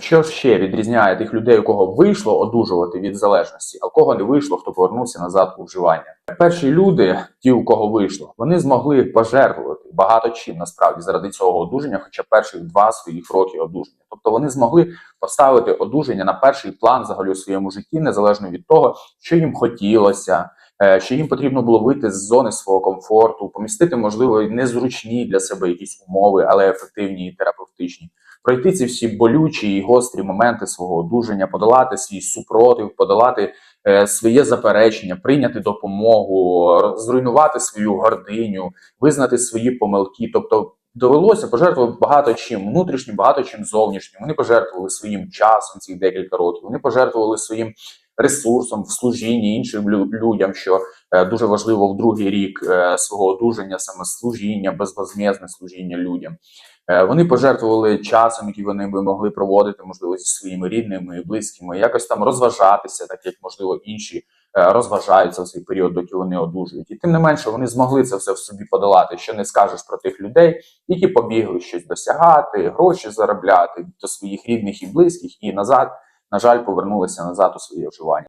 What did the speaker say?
Що ще відрізняє тих людей, у кого вийшло одужувати від залежності, а у кого не вийшло, хто повернувся назад у вживання? Перші люди, ті, у кого вийшло, вони змогли пожертвувати багато чим насправді заради цього одужання, хоча перших два своїх роки одужання. Тобто вони змогли поставити одужання на перший план взагалі у своєму житті, незалежно від того, що їм хотілося. Е, Що їм потрібно було вийти з зони свого комфорту, помістити, можливо, незручні для себе якісь умови, але ефективні і терапевтичні пройти ці всі болючі і гострі моменти свого одужання, подолати свій супротив, подолати е, своє заперечення, прийняти допомогу, зруйнувати свою гординю, визнати свої помилки. Тобто довелося пожертвувати багато чим внутрішнім, багато чим зовнішнім. Вони пожертвували своїм часом цих декілька років. Вони пожертвували своїм ресурсом в служінні іншим людям, що е, дуже важливо в другий рік е, свого одужання, саме служіння, безвозмезне служіння людям. Е, Вони пожертвували часом, який вони би могли проводити, можливо, зі своїми рідними і близькими, якось там розважатися, так як можливо інші розважаються в цей період, доки вони одужують. І тим не менше вони змогли це все в собі подолати. Що не скажеш про тих людей, які побігли щось досягати, гроші заробляти до своїх рідних і близьких, і назад, на жаль, повернулися назад у своє вживання.